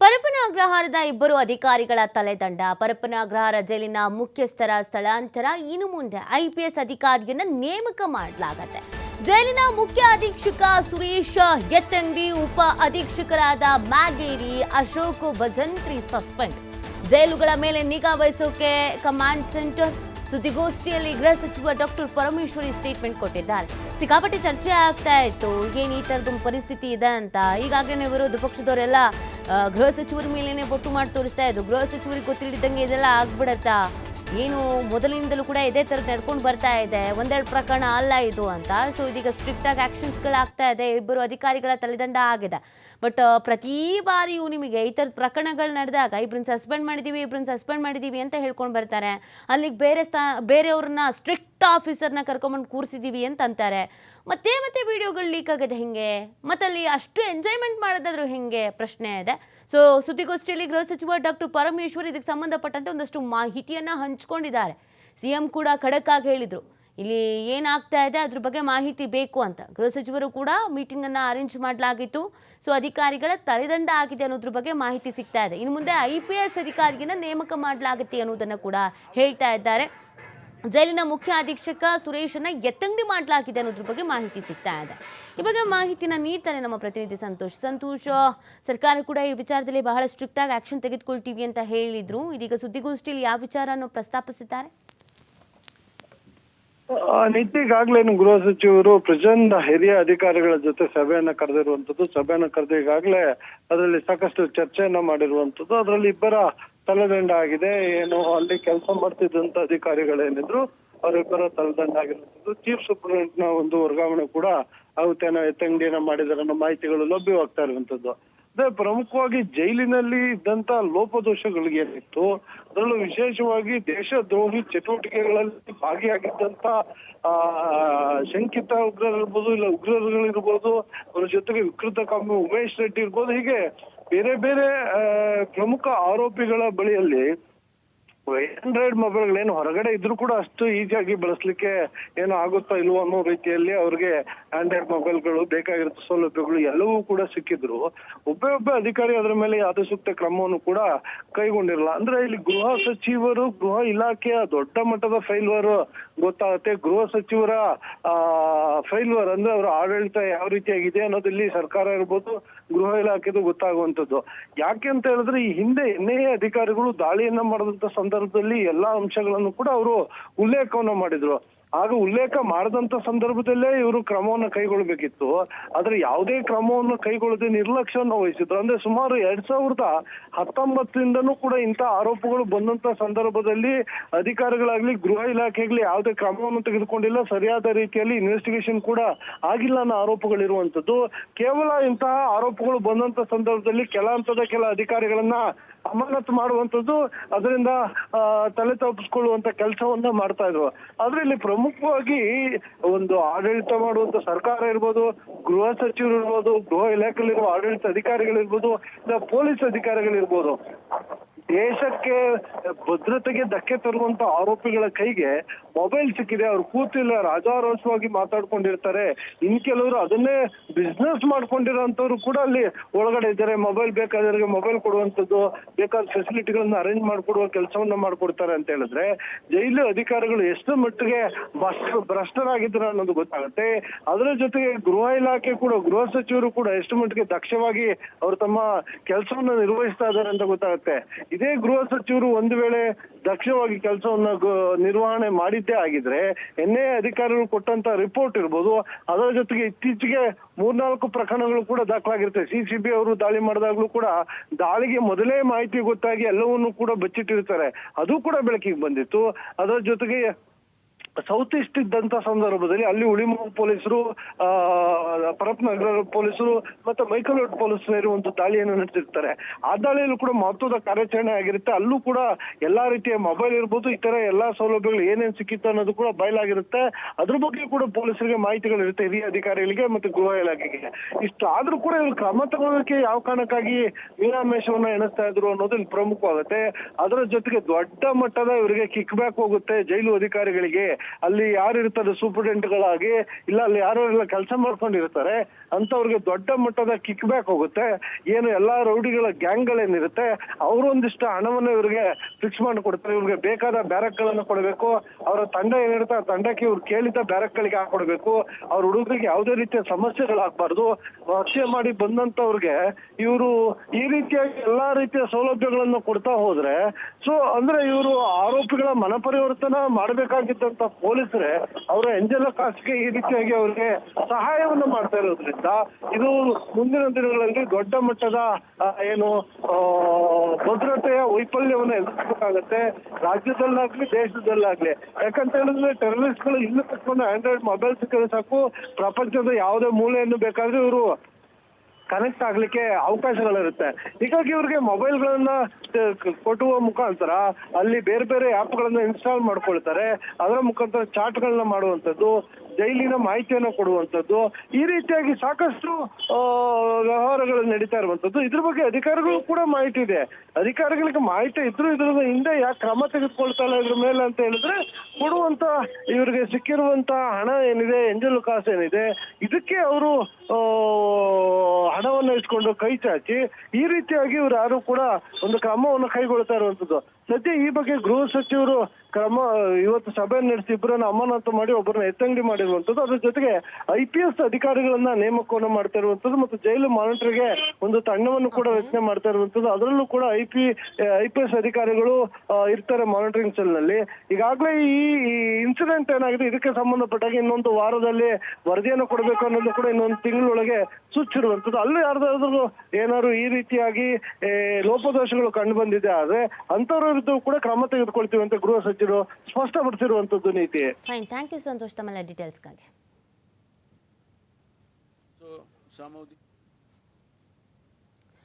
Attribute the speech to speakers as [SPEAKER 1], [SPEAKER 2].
[SPEAKER 1] ಪರಪನಾಗ್ರಹಾರದ ಇಬ್ಬರು ಅಧಿಕಾರಿಗಳ ತಲೆದಂಡ. ಪರಪನಾಗ್ರಹಾರ ಜೈಲಿನ ಮುಖ್ಯಸ್ಥರ ಸ್ಥಳಾಂತರ. ಇನ್ನು ಮುಂದೆ ಐಪಿಎಸ್ ಅಧಿಕಾರಿಯನ್ನ ನೇಮಕ ಮಾಡಲಾಗತ್ತೆ. ಜೈಲಿನ ಮುಖ್ಯ ಅಧೀಕ್ಷಕ ಸುರೇಶ್ ಎತ್ತಂಗಿ, ಉಪ ಅಧೀಕ್ಷಕರಾದ ಮ್ಯಾಗೇರಿ ಅಶೋಕ್ ಭಜಂತ್ರಿ ಸಸ್ಪೆಂಡ್. ಜೈಲುಗಳ ಮೇಲೆ ನಿಗಾ ವಹಿಸೋಕೆ ಕಮಾಂಡ್ ಸೆಂಟರ್ ಸುದ್ದಿಗೋಷ್ಠಿಯಲ್ಲಿ ಗೃಹ ಸಚಿವ ಡಾಕ್ಟರ್ ಪರಮೇಶ್ವರಿ ಸ್ಟೇಟ್ಮೆಂಟ್ ಕೊಟ್ಟಿದ್ದಾರೆ. ಸಿಕ್ಕಾಪಟ್ಟೆ ಚರ್ಚೆ ಆಗ್ತಾ ಇತ್ತು. ಏನು ಈ ಥರದ್ದು ಪರಿಸ್ಥಿತಿ ಇದೆ ಅಂತ. ಈಗಾಗಲೇ ವಿರೋಧ ಪಕ್ಷದವರೆಲ್ಲ ಗೃಹ ಸಚಿವರ ಮೇಲೇನೆ ಬೊಟ್ಟು ಮಾಡಿ ತೋರಿಸ್ತಾ ಇದ್ರು. ಗೃಹ ಸಚಿವರಿಗೆ ಗೊತ್ತಿಲ್ಲದಂಗೆ ಇದೆಲ್ಲ ಆಗ್ಬಿಡತ್ತಾ? ಏನು ಮೊದಲಿನಿಂದಲೂ ಕೂಡ ಇದೇ ಥರದ್ದು ನಡ್ಕೊಂಡು ಬರ್ತಾ ಇದೆ. ಒಂದೆರಡು ಪ್ರಕರಣ ಅಲ್ಲ ಇದು ಅಂತ. ಸೊ ಇದೀಗ ಸ್ಟ್ರಿಕ್ಟ್ ಆಗಿ ಆಗ್ತಾ ಇದೆ. ಇಬ್ಬರು ಅಧಿಕಾರಿಗಳ ತಲೆದಂಡ ಆಗಿದೆ. ಬಟ್ ಪ್ರತಿ ಬಾರಿಯೂ ನಿಮಗೆ ಈ ಥರದ ಪ್ರಕರಣಗಳು ನಡೆದಾಗ ಇಬ್ಬರನ್ನ ಸಸ್ಪೆಂಡ್ ಮಾಡಿದ್ದೀವಿ ಇಬ್ಬರನ್ನ ಸಸ್ಪೆಂಡ್ ಮಾಡಿದ್ದೀವಿ ಅಂತ ಹೇಳ್ಕೊಂಡು ಬರ್ತಾರೆ. ಅಲ್ಲಿಗೆ ಬೇರೆ ಸ್ಥಾ, ಬೇರೆಯವ್ರನ್ನ ಸ್ಟ್ರಿಕ್ಟ್ ಆಫೀಸರ್ನ ಕರ್ಕೊಂಬಂದು ಕೂರಿಸಿದ್ದೀವಿ ಅಂತ ಅಂತಾರೆ. ಮತ್ತೆ ಮತ್ತೆ ವಿಡಿಯೋಗಳು ಲೀಕ್ ಆಗಿದೆ ಹೆಂಗೆ. ಮತ್ತಲ್ಲಿ ಅಷ್ಟು ಎಂಜಾಯ್ಮೆಂಟ್ ಮಾಡೋದಾದ್ರೂ ಹೆಂಗೆ ಪ್ರಶ್ನೆ ಇದೆ. ಸೊ ಸುದ್ದಿಗೋಷ್ಠಿಯಲ್ಲಿ ಗೃಹ ಸಚಿವ ಡಾಕ್ಟರ್ ಪರಮೇಶ್ವರ್ ಇದಕ್ಕೆ ಸಂಬಂಧಪಟ್ಟಂತೆ ಒಂದಷ್ಟು ಮಾಹಿತಿಯನ್ನ ಹಂಚಿಕೊಂಡಿದ್ದಾರೆ. ಸಿಎಂ ಕೂಡ ಖಡಕ್ ಆಗಿ ಹೇಳಿದ್ರು. ಇಲ್ಲಿ ಏನಾಗ್ತಾ ಇದೆ, ಅದ್ರ ಬಗ್ಗೆ ಮಾಹಿತಿ ಬೇಕು ಅಂತ. ಗೃಹ ಸಚಿವರು ಕೂಡ ಮೀಟಿಂಗ್ ಅನ್ನ ಅರೇಂಜ್ ಮಾಡಲಾಗಿತ್ತು. ಸೊ ಅಧಿಕಾರಿಗಳ ತಲೆದಂಡ ಆಗಿದೆ ಅನ್ನೋದ್ರ ಬಗ್ಗೆ ಮಾಹಿತಿ ಸಿಗ್ತಾ ಇದೆ. ಇನ್ನು ಮುಂದೆ ಐ ಪಿ ಎಸ್ ನೇಮಕ ಮಾಡಲಾಗುತ್ತೆ ಅನ್ನೋದನ್ನ ಕೂಡ ಹೇಳ್ತಾ ಇದ್ದಾರೆ. ಜೈಲಿನ ಮುಖ್ಯ ಅಧೀಕ್ಷಕ ಸುರೇಶನ ಎತ್ತಂಗಡಿ ಮಾಡಲಾಗಿದೆ ಅನ್ನೋದ್ರ ಬಗ್ಗೆ ಮಾಹಿತಿ ಸಿಗ್ತಾ ಇದೆ. ಈ ಬಗ್ಗೆ ಮಾಹಿತಿನ ನೀಡ್ತಾನೆ ನಮ್ಮ ಪ್ರತಿನಿಧಿ ಸಂತೋಷ್. ಸಂತೋಷ್ ಸರ್ಕಾರ ಕೂಡ ಈ ವಿಚಾರದಲ್ಲಿ ಬಹಳ ಸ್ಟ್ರಿಕ್ಟ್ ಆಗಿ ಆಕ್ಷನ್ ತೆಗೆದುಕೊಳ್ತೀವಿ ಅಂತ ಹೇಳಿದ್ರು. ಇದೀಗ ಸುದ್ದಿಗೋಷ್ಠಿಯಲ್ಲಿ ಯಾವ ವಿಚಾರವನ್ನು ಪ್ರಸ್ತಾಪಿಸಿದ್ದಾರೆ?
[SPEAKER 2] ನಿತ್ಯಗಾಗ್ಲೇ ಗೃಹ ಸಚಿವರು, ಪ್ರಚಂಡ ಹಿರಿಯ ಅಧಿಕಾರಿಗಳ ಜೊತೆ ಸಭೆಯನ್ನ ಕರೆದಿರುವಂತದ್ದು ಸಭೆಯನ್ನ ಕರೆದು ಈಗಾಗಲೇ ಅದರಲ್ಲಿ ಸಾಕಷ್ಟು ಚರ್ಚೆಯನ್ನ ಮಾಡಿರುವಂತದ್ದು ಅದರಲ್ಲಿ ಇಬ್ಬರ ತಲೆದಂಡ ಆಗಿದೆ ಏನು, ಅಲ್ಲಿ ಕೆಲಸ ಮಾಡ್ತಿದ್ದಂತ ಅಧಿಕಾರಿಗಳೇನಿದ್ರು ಅವರಿಬ್ಬರ ತಲೆದಂಡ ಆಗಿರುವಂತದ್ದು ಚೀಫ್ ಸೂಪರಿಂಟೆಂಡೆಂಟ್ನ ಒಂದು ವರ್ಗಾವಣೆ ಕೂಡ ಆಗುತ್ತೇನೋ ಎತ್ತಂಗಡಿಯನ್ನ ಮಾಡಿದಾರೆ ಅನ್ನೋ ಮಾಹಿತಿಗಳು ಲಭ್ಯವಾಗ್ತಾ ಇರುವಂತದ್ದು ಅದೇ ಪ್ರಮುಖವಾಗಿ ಜೈಲಿನಲ್ಲಿ ಇದ್ದಂತ ಲೋಪದೋಷಗಳಿಗೆ ಏನಿತ್ತು, ಅದರಲ್ಲೂ ವಿಶೇಷವಾಗಿ ದೇಶದ್ರೋಹಿ ಚಟುವಟಿಕೆಗಳಲ್ಲಿ ಭಾಗಿಯಾಗಿದ್ದಂತ, ಆ, ಶಂಕಿತ ಉಗ್ರರಿರ್ಬೋದು, ಇಲ್ಲ ಉಗ್ರರುಗಳಿರ್ಬೋದು, ಅವರ ಜೊತೆಗೆ ವಿಕೃತ ಕಾಮಿ ಉಮೇಶ್ ರೆಡ್ಡಿ ಇರ್ಬೋದು, ಹೀಗೆ ಬೇರೆ ಬೇರೆ ಪ್ರಮುಖ ಆರೋಪಿಗಳ ಬಳಿಯಲ್ಲಿ ಆಂಡ್ರಾಯ್ಡ್ ಮೊಬೈಲ್ಗಳೇನು ಹೊರಗಡೆ ಇದ್ರೂ ಕೂಡ ಅಷ್ಟು ಈಸಿಯಾಗಿ ಬಳಸಲಿಕ್ಕೆ ಏನು ಆಗುತ್ತಾ ಇಲ್ವೋ ಅನ್ನೋ ರೀತಿಯಲ್ಲಿ ಅವ್ರಿಗೆ ಆಂಡ್ರಾಯ್ಡ್ ಮೊಬೈಲ್ಗಳು ಬೇಕಾಗಿರೋ ಸೌಲಭ್ಯಗಳು ಎಲ್ಲವೂ ಕೂಡ ಸಿಕ್ಕಿದ್ರು. ಒಬ್ಬೇ ಒಬ್ಬ ಅಧಿಕಾರಿ ಅದರ ಮೇಲೆ ಅದು ಸೂಕ್ತ ಕ್ರಮವನ್ನು ಕೂಡ ಕೈಗೊಂಡಿರಲ್ಲ. ಅಂದ್ರೆ ಇಲ್ಲಿ ಗೃಹ ಸಚಿವರು, ಗೃಹ ಇಲಾಖೆಯ ದೊಡ್ಡ ಮಟ್ಟದ ಫೈಲ್ವರ್ ಗೊತ್ತಾಗುತ್ತೆ. ಗೃಹ ಸಚಿವರ ಫೈಲ್ವರ್ ಅಂದ್ರೆ ಅವರ ಆಡಳಿತ ಯಾವ ರೀತಿಯಾಗಿದೆ ಅನ್ನೋದು ಇಲ್ಲಿ ಸರ್ಕಾರ ಇರ್ಬೋದು, ಗೃಹ ಇಲಾಖೆದು ಗೊತ್ತಾಗುವಂಥದ್ದು. ಯಾಕೆ ಅಂತ ಹೇಳಿದ್ರೆ ಈ ಹಿಂದೆ ಎನ್ ಅಧಿಕಾರಿಗಳು ದಾಳಿಯನ್ನ ಮಾಡಿದಂತ ಸಂದರ್ಭದಲ್ಲಿ ಎಲ್ಲಾ ಅಂಶಗಳನ್ನು ಕೂಡ ಅವರು ಉಲ್ಲೇಖವನ್ನು ಮಾಡಿದ್ರು. ಆಗ ಉಲ್ಲೇಖ ಮಾಡದಂತ ಸಂದರ್ಭದಲ್ಲೇ ಇವರು ಕ್ರಮವನ್ನು ಕೈಗೊಳ್ಬೇಕಿತ್ತು ಆದ್ರೆ ಯಾವುದೇ ಕ್ರಮವನ್ನು ಕೈಗೊಳ್ಳದೆ ನಿರ್ಲಕ್ಷ್ಯವನ್ನು ವಹಿಸಿದ್ರು. ಅಂದ್ರೆ ಸುಮಾರು ಎರಡ್ ಸಾವಿರದ ಹತ್ತೊಂಬತ್ತರಿಂದನೂ ಕೂಡ ಇಂಥ ಆರೋಪಗಳು ಬಂದಂತ ಸಂದರ್ಭದಲ್ಲಿ ಅಧಿಕಾರಿಗಳಾಗ್ಲಿ, ಗೃಹ ಇಲಾಖೆಗ್ಲಿ ಯಾವುದೇ ಕ್ರಮವನ್ನು ತೆಗೆದುಕೊಂಡಿಲ್ಲ. ಸರಿಯಾದ ರೀತಿಯಲ್ಲಿ ಇನ್ವೆಸ್ಟಿಗೇಷನ್ ಕೂಡ ಆಗಿಲ್ಲ ಅನ್ನೋ ಆರೋಪಗಳಿರುವಂತದ್ದು ಕೇವಲ ಇಂತಹ ಆರೋಪಗಳು ಬಂದಂತ ಸಂದರ್ಭದಲ್ಲಿ ಕೆಲ ಹಂತದ ಕೆಲ ಅಧಿಕಾರಿಗಳನ್ನ ಅಮಾನತು ಮಾಡುವಂತದ್ದು ಅದರಿಂದ ತಲೆ ತಪ್ಪಿಸ್ಕೊಳ್ಳುವಂತ ಕೆಲಸವನ್ನ ಮಾಡ್ತಾ ಇದ್ರು ಆದ್ರೆ ಇಲ್ಲಿ ಪ್ರಮುಖವಾಗಿ ಒಂದು ಆಡಳಿತ ಮಾಡುವಂತ ಸರ್ಕಾರ ಇರ್ಬೋದು, ಗೃಹ ಸಚಿವರು ಇರ್ಬೋದು, ಗೃಹ ಇಲಾಖೆಯಲ್ಲಿರುವ ಆಡಳಿತ ಅಧಿಕಾರಿಗಳಿರ್ಬೋದು ಪೊಲೀಸ್ ಅಧಿಕಾರಿಗಳಿರ್ಬೋದು, ದೇಶಕ್ಕೆ ಭದ್ರತೆಗೆ ಧಕ್ಕೆ ತರುವಂತ ಆರೋಪಿಗಳ ಕೈಗೆ ಮೊಬೈಲ್ ಸಿಕ್ಕಿದೆ, ಅವ್ರು ಕೂತಿಲ್ಲ, ರಾಜಾರೋಷವಾಗಿ ಮಾತಾಡ್ಕೊಂಡಿರ್ತಾರೆ. ಇನ್ ಕೆಲವರು ಅದನ್ನೇ ಬಿಸ್ನೆಸ್ ಮಾಡ್ಕೊಂಡಿರೋಂಥವ್ರು ಕೂಡ ಅಲ್ಲಿ ಒಳಗಡೆ ಇದ್ದಾರೆ. ಮೊಬೈಲ್ ಬೇಕಾದವರಿಗೆ ಮೊಬೈಲ್ ಕೊಡುವಂಥದ್ದು, ಬೇಕಾದ ಫೆಸಿಲಿಟಿಗಳನ್ನ ಅರೇಂಜ್ ಮಾಡ್ಕೊಡುವ ಕೆಲಸವನ್ನ ಮಾಡ್ಕೊಡ್ತಾರೆ ಅಂತ ಹೇಳಿದ್ರೆ, ಜೈಲು ಅಧಿಕಾರಿಗಳು ಎಷ್ಟು ಮಟ್ಟಿಗೆ ಭ್ರಷ್ಟ, ಭ್ರಷ್ಟರಾಗಿದ್ದಾರೆ ಅನ್ನೋದು ಗೊತ್ತಾಗುತ್ತೆ. ಅದರ ಜೊತೆಗೆ ಗೃಹ ಇಲಾಖೆ ಕೂಡ, ಗೃಹ ಸಚಿವರು ಕೂಡ ಎಷ್ಟು ಮಟ್ಟಿಗೆ ದಕ್ಷವಾಗಿ ಅವರು ತಮ್ಮ ಕೆಲಸವನ್ನ ನಿರ್ವಹಿಸ್ತಾ ಇದ್ದಾರೆ ಅಂತ ಗೊತ್ತಾಗುತ್ತೆ. ಇದೇ ಗೃಹ ಸಚಿವರು ಒಂದು ವೇಳೆ ದಕ್ಷವಾಗಿ ಕೆಲಸವನ್ನ ನಿರ್ವಹಣೆ ಆಗಿದ್ರೆ ಎನ್ ಐ ಅಧಿಕಾರಿಗಳು ಕೊಟ್ಟಂತ ರಿಪೋರ್ಟ್ ಇರ್ಬೋದು. ಅದರ ಜೊತೆಗೆ ಇತ್ತೀಚೆಗೆ ಮೂರ್ನಾಲ್ಕು ಪ್ರಕರಣಗಳು ಕೂಡ ದಾಖಲಾಗಿರುತ್ತೆ. ಸಿ ಸಿ ಬಿ ಅವರು ದಾಳಿ ಮಾಡಿದಾಗಲೂ ಕೂಡ ದಾಳಿಗೆ ಮೊದಲೇ ಮಾಹಿತಿ ಗೊತ್ತಾಗಿ ಎಲ್ಲವನ್ನೂ ಕೂಡ ಬಚ್ಚಿಟ್ಟಿರ್ತಾರೆ. ಅದು ಕೂಡ ಬೆಳಕಿಗೆ ಬಂದಿತ್ತು. ಅದರ ಜೊತೆಗೆ ಸೌತ್ ಈಸ್ಟ್ ಇದ್ದಂತ ಸಂದರ್ಭದಲ್ಲಿ ಅಲ್ಲಿ ಉಳಿಮೂರು ಪೊಲೀಸರು, ಆ ಪರಪ್ನಗರ ಪೊಲೀಸರು ಮತ್ತೆ ಮೈಕಲ್ ರೋಡ್ ಪೊಲೀಸರು ಒಂದು ದಾಳಿಯನ್ನು ನಡೆಸಿರ್ತಾರೆ. ಆ ದಾಳಿಯಲ್ಲೂ ಕೂಡ ಮಹತ್ವದ ಕಾರ್ಯಾಚರಣೆ ಆಗಿರುತ್ತೆ. ಅಲ್ಲೂ ಕೂಡ ಎಲ್ಲಾ ರೀತಿಯ ಮೊಬೈಲ್ ಇರ್ಬೋದು ಈ ತರ ಎಲ್ಲಾ ಸೌಲಭ್ಯಗಳು ಏನೇನ್ ಸಿಕ್ಕಿತ್ತು ಅನ್ನೋದು ಕೂಡ ಬಯಲಾಗಿರುತ್ತೆ. ಅದ್ರ ಬಗ್ಗೆ ಕೂಡ ಪೊಲೀಸರಿಗೆ ಮಾಹಿತಿಗಳಿರುತ್ತೆ ಹಿರಿಯ ಅಧಿಕಾರಿಗಳಿಗೆ ಮತ್ತೆ ಗೃಹ ಇಲಾಖೆಗೆ. ಇಷ್ಟು ಆದ್ರೂ ಕೂಡ ಇವರು ಕ್ರಮ ತಗೋದಕ್ಕೆ ಯಾವ ಕಾರಣಕ್ಕಾಗಿ ವೀರಾಮೇಶವನ್ನ ಎಣಿಸ್ತಾ ಇದ್ರು ಅನ್ನೋದು ಪ್ರಮುಖವಾಗುತ್ತೆ. ಅದರ ಜೊತೆಗೆ ದೊಡ್ಡ ಮಟ್ಟದ ಇವರಿಗೆ ಕಿಕ್ ಬ್ಯಾಕ್ ಹೋಗುತ್ತೆ ಜೈಲು ಅಧಿಕಾರಿಗಳಿಗೆ. ಅಲ್ಲಿ ಯಾರು ಇರ್ತಾರೆ ಸೂಪರಿಂಟೆಂಟ್ಗಳಾಗಿ ಇಲ್ಲ ಅಲ್ಲಿ ಯಾರೆಲ್ಲ ಕೆಲಸ ಮಾಡ್ಕೊಂಡಿರ್ತಾರೆ ಅಂತವ್ರಿಗೆ ದೊಡ್ಡ ಮಟ್ಟದ ಕಿಕ್ ಬ್ಯಾಕ್ ಹೋಗುತ್ತೆ. ಏನು ಎಲ್ಲಾ ರೌಡಿಗಳ ಗ್ಯಾಂಗ್ಗಳೇನಿರುತ್ತೆ, ಅವರು ಒಂದಿಷ್ಟು ಹಣವನ್ನು ಇವ್ರಿಗೆ ಫಿಕ್ಸ್ ಮಾಡಿ ಕೊಡ್ತಾರೆ ಇವ್ರಿಗೆ ಬೇಕಾದ ಬ್ಯಾರಕ್ಗಳನ್ನು ಕೊಡಬೇಕು. ಅವರ ತಂಡ ಏನಿರುತ್ತೆ ಆ ತಂಡಕ್ಕೆ ಇವ್ರು ಕೇಳಿದ ಬ್ಯಾರಕ್ಗಳಿಗೆ ಹಾಕೊಡ್ಬೇಕು. ಅವ್ರ ಹುಡುಗರಿಗೆ ಯಾವುದೇ ರೀತಿಯ ಸಮಸ್ಯೆಗಳಾಗಬಾರ್ದು ರಕ್ಷೆ ಮಾಡಿ ಬಂದಂತವ್ರಿಗೆ ಇವರು ಈ ರೀತಿಯಾಗಿ ಎಲ್ಲಾ ರೀತಿಯ ಸೌಲಭ್ಯಗಳನ್ನು ಕೊಡ್ತಾ ಹೋದ್ರೆ ಸೊ ಅಂದ್ರೆ ಇವರು ಆರೋಪಿಗಳ ಮನಪರಿವರ್ತನ ಮಾಡಬೇಕಾಗಿದ್ದಂತ ಪೊಲೀಸರೇ ಅವರ ಎಂಜಲ ಕಾಸಿಗೆ ಈ ರೀತಿಯಾಗಿ ಅವ್ರಿಗೆ ಸಹಾಯವನ್ನು ಮಾಡ್ತಾ ಇರೋದ್ರಿಂದ ಇದು ಮುಂದಿನ ದಿನಗಳಲ್ಲಿ ದೊಡ್ಡ ಮಟ್ಟದ ಏನು ಭದ್ರತೆಯ ವೈಫಲ್ಯವನ್ನು ಎದುರಿಸಬೇಕಾಗತ್ತೆ. ರಾಜ್ಯದಲ್ಲಾಗ್ಲಿ, ದೇಶದಲ್ಲಾಗ್ಲಿ. ಯಾಕಂತ ಹೇಳಿದ್ರೆ ಟೆರರಿಸ್ಟ್ಗಳು ಇನ್ನು ತಕ್ಕೊಂಡು ಆಂಡ್ರಾಯ್ಡ್ ಮೊಬೈಲ್ ಸಿಕ್ಕಿದ್ರೆ ಸಾಕು. ಪ್ರಪಂಚದ ಯಾವುದೇ ಮೂಲೆಯನ್ನು ಬೇಕಾದ್ರೂ ಇವರು ಕನೆಕ್ಟ್ ಆಗ್ಲಿಕ್ಕೆ ಅವಕಾಶಗಳಿರುತ್ತೆ. ಹೀಗಾಗಿ ಇವ್ರಿಗೆ ಮೊಬೈಲ್ಗಳನ್ನ ಕೊಟ್ಟುವ ಮುಖಾಂತರ ಅಲ್ಲಿ ಬೇರೆ ಬೇರೆ ಆ್ಯಪ್ಗಳನ್ನ ಇನ್ಸ್ಟಾಲ್ ಮಾಡ್ಕೊಳ್ತಾರೆ. ಅದರ ಮುಖಾಂತರ ಚಾಟ್ಗಳನ್ನ ಮಾಡುವಂಥದ್ದು ಜೈಲಿನ ಮಾಹಿತಿಯನ್ನು ಕೊಡುವಂಥದ್ದು, ಈ ರೀತಿಯಾಗಿ ಸಾಕಷ್ಟು ವ್ಯವಹಾರಗಳು ನಡೀತಾ ಇರುವಂಥದ್ದು. ಇದ್ರ ಬಗ್ಗೆ ಅಧಿಕಾರಿಗಳು ಕೂಡ ಮಾಹಿತಿ ಇದೆ. ಅಧಿಕಾರಿಗಳಿಗೆ ಮಾಹಿತಿ ಇದ್ರು ಇದ್ರ ಹಿಂದೆ ಯಾಕೆ ಕ್ರಮ ತೆಗೆದುಕೊಳ್ತಾ ಇಲ್ಲ ಇದ್ರ ಮೇಲೆ ಅಂತ ಹೇಳಿದ್ರೆ ಕೊಡುವಂತ ಇವರಿಗೆ ಸಿಕ್ಕಿರುವಂತ ಹಣ ಏನಿದೆ, ಎಂಜಲು ಕಾಸು ಏನಿದೆ, ಇದಕ್ಕೆ ಅವರು ಹಣವನ್ನು ಇಟ್ಕೊಂಡು ಕೈ ಚಾಚಿ, ಈ ರೀತಿಯಾಗಿ ಇವರು ಯಾರು ಕೂಡ ಒಂದು ಕ್ರಮವನ್ನು ಕೈಗೊಳ್ತಾ ಇರುವಂತದ್ದು ಸದ್ಯ ಈ ಬಗ್ಗೆ ಗೃಹ ಸಚಿವರು ಕ್ರಮ ಇವತ್ತು ಸಭೆ ನಡೆಸಿ ಇಬ್ಬರನ್ನ ಅಮಾನತು ಮಾಡಿ ಒಬ್ಬರನ್ನ ಎತ್ತಂಗಡಿ ಮಾಡಿರುವಂತದ್ದು ಅದ್ರ ಜೊತೆಗೆ ಐ ಪಿ ಎಸ್ ಅಧಿಕಾರಿಗಳನ್ನ ನೇಮಕವನ್ನು ಮಾಡ್ತಾ ಇರುವಂತದ್ದು ಮತ್ತು ಜೈಲು ಮಾನಿಟರ್ಗೆ ಒಂದು ತಂಡವನ್ನು ಕೂಡ ರಚನೆ ಮಾಡ್ತಾ ಇರುವಂತದ್ದು ಅದರಲ್ಲೂ ಕೂಡ I P I P S ಅಧಿಕಾರಿಗಳು ಇರ್ತಾರೆ ಮಾನಿಟರಿಂಗ್ ಸೆಲ್ನಲ್ಲಿ ಈಗಾಗಲೇ ಈ ಇನ್ಸಿಡೆಂಟ್ ಏನಾಗಿದೆ, ಇದಕ್ಕೆ ಸಂಬಂಧಪಟ್ಟಾಗಿ ಇನ್ನೊಂದು ವಾರದಲ್ಲಿ ವರದಿಯನ್ನು ಕೊಡಬೇಕು ಅನ್ನೋದು ಕೂಡ ಇನ್ನೊಂದು ತಿಂಗಳೊಳಗೆ ಸೂಚಿರುವಂತದ್ದು ಅಲ್ಲಿ ಯಾರ್ದಾದ್ರು ಏನಾದ್ರು ಈ ರೀತಿಯಾಗಿ ಲೋಪದೋಷಗಳು ಕಂಡು ಬಂದಿದೆ ಆದ್ರೆ ಅಂತವ್ರ ವಿರುದ್ಧ ಕೂಡ ಕ್ರಮ ತೆಗೆದುಕೊಳ್ತೀವಿ ಅಂತ ಗೃಹ ಸಚಿವರು ಸ್ಪಷ್ಟಪಡಿಸಿರುವಂತದ್ದು ನೀತಿ
[SPEAKER 1] ಫೈನ್ ಥ್ಯಾಂಕ್ ಯು ಸಂತೋಷ್ ತಮ್ಮೆಲ್ಲ ಡೀಟೇಲ್ಸ್ಗಾಗಿ.